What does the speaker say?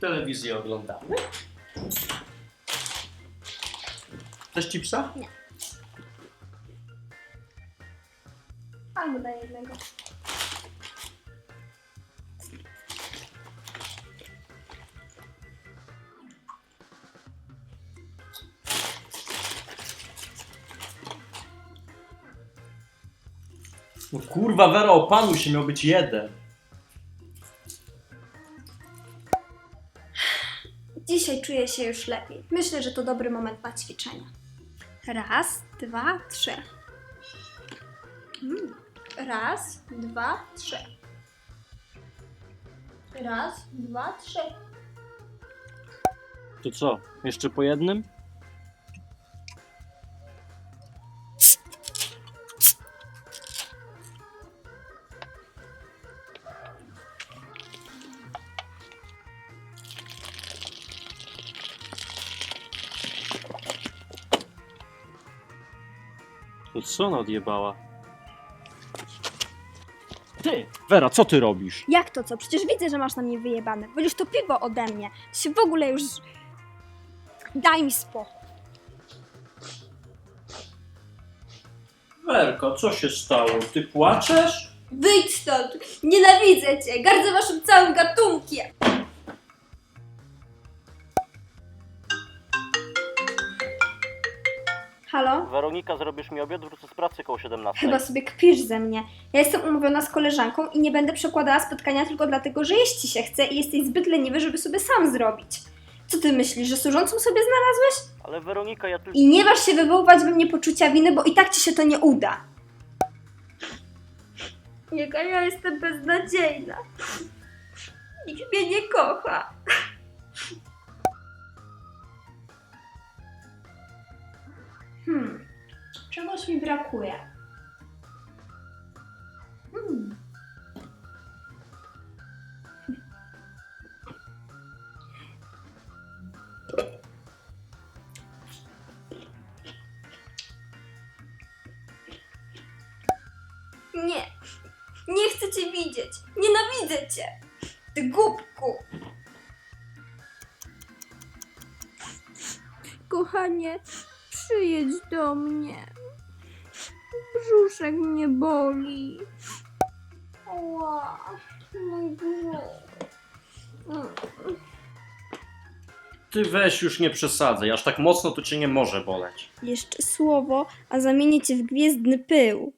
Telewizję oglądamy. Chcesz chipsa? Albo daj jednego. No kurwa, Wero, opanuj się, miał być jeden. Dzisiaj czuję się już lepiej. Myślę, że to dobry moment na ćwiczenia. Raz, dwa, trzy. Mm. Raz, dwa, trzy. Raz, dwa, trzy. To co, jeszcze po jednym? To co ona odjebała? Ty, Wera, co ty robisz? Jak to co? Przecież widzę, że masz na mnie wyjebane. Wolisz to piwo ode mnie. Ty się w ogóle już... Daj mi spokój. Werko, co się stało? Ty płaczesz? Wyjdź stąd! Nienawidzę cię! Gardzę waszym całym gatunkiem! Halo? Weronika, zrobisz mi obiad, wrócę z pracy koło 17. Chyba sobie kpisz ze mnie. Ja jestem umówiona z koleżanką i nie będę przekładała spotkania tylko dlatego, że jeść ci się chce i jesteś zbyt leniwy, żeby sobie sam zrobić. Co ty myślisz, że służącą sobie znalazłeś? Ale Weronika, ja tylko... I nie waż się wywoływać we mnie poczucia winy, bo i tak ci się to nie uda. Jaka ja jestem beznadziejna. Nikt mnie nie kocha. Hmm, czegoś mi brakuje. Hmm. Nie, nie chcę cię widzieć. Nienawidzę cię. Ty głupku. Kochanie, przyjedź do mnie. Brzuszek mnie boli. Ła, mój brzuch. Ty weź już nie przesadzaj, aż tak mocno to cię nie może boleć. Jeszcze słowo, a zamienię cię w gwiezdny pył.